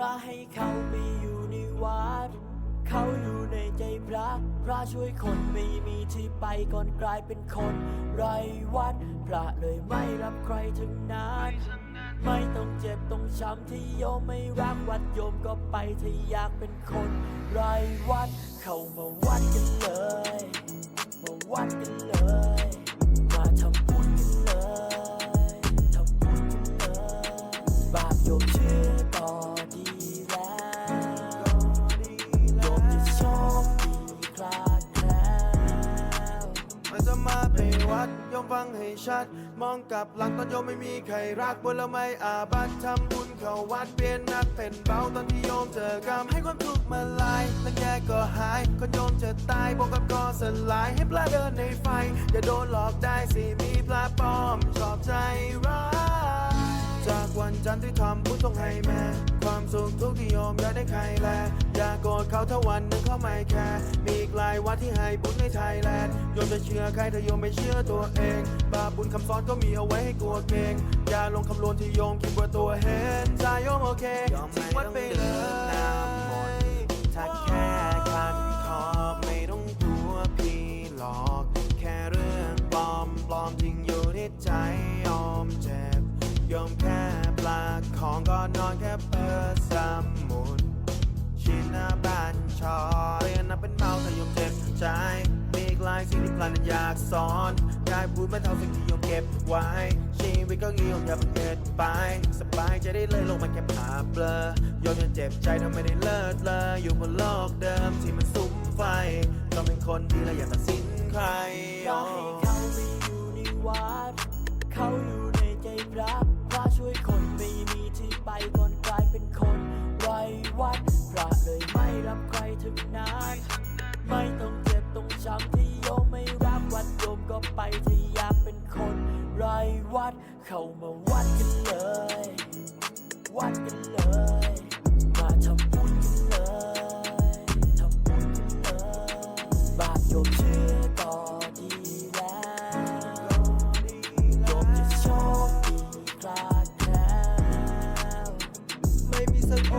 ระให้เขาไปอยู่ในวัด เขาอยู่ในใจพระ พระช่วยคนไม่มีที่ไปก่อนกลายเป็นคนไร้วัด พระเลยไม่รับใครทั้งนั้น ไม่ต้องเจ็บต้องช้ำที่โยมไม่รักวัดโยมก็ไปถ้าอยากเป็นคนไร้วัด เข้ามาวัดกันเลย มาวัดกันเลย มาไปวัดยอมฟังให้ชัด มองกลับหลังตอนโยมไม่มีใครรักบนละไม่อาบัตทำบุญเข้าวัดเปลี่ยนหนักเป็นเบาตอนที่โยมเจอกรรมให้ความทุกข์มาลายแล้วแกก็หายก่อนโยมจะตายบอกกับก็สลายให้ปลาเดินในไฟอย่าโดนหลอกได้สิมีปลาปลอมชอบใจร้ายจากวันจันทร์ที่ทำบุญส่งให้แม่ สุขทุกที่โยมอยากได้ใครแลอย่าโกรธเขาถ้าวันหนึ่งเขาไม่แคร์มีอีกหลายวัดที่ให้บุญในไทยแลนด์โยมจะเชื่อใครถ้าโยมไม่เชื่อตัวเอง บาปบุญคำสอนก็มีเอาไว้ให้กลัวเกรงอย่าลงคำนวณที่โยมคิดว่าตัวเห็นใจโยมโอเคทิ้งวัดไปเลยถ้าแค่คันคอบไม่ต้องกลัวพี่หลอก แค่เรื่องปลอมปลอมทิ้งอยู่ที่ใจ ใจ มีอีกหลายสิ่งที่พลันอยากสอนอยากพูดไม่เท่าสิ่งที่ยมเก็บไว้ ชีวิตก็งี้ยมอย่าเพิ่งเกิดไป สบายใจได้เลยลงมาแค่ผาเบลอยอมยังเจ็บใจทำไมได้เลิศเลยอยู่บนโลกเดิมที่มันสุมไฟ ต้องเป็นคนดีและอย่าตัดสินใครพระให้เขาไปอยู่ในวัด เขาอยู่ในใจพระพระช่วยคนไม่มีที่ไปก่อนกลายเป็นคนไร้วัดพระเลยไม่รับใครทั้งนั้นไม่ต้อง ก็ไปถ้าอยากเป็นคนไร้วัด เข้ามาวัดกันเลย วัดกันเลย มาทำบุญกันเลยทำบุญกันเลย บาปโยมเชื่อต่อดีแล้วโยมจะโชคดีกลาดแล้วไม่มีสักโ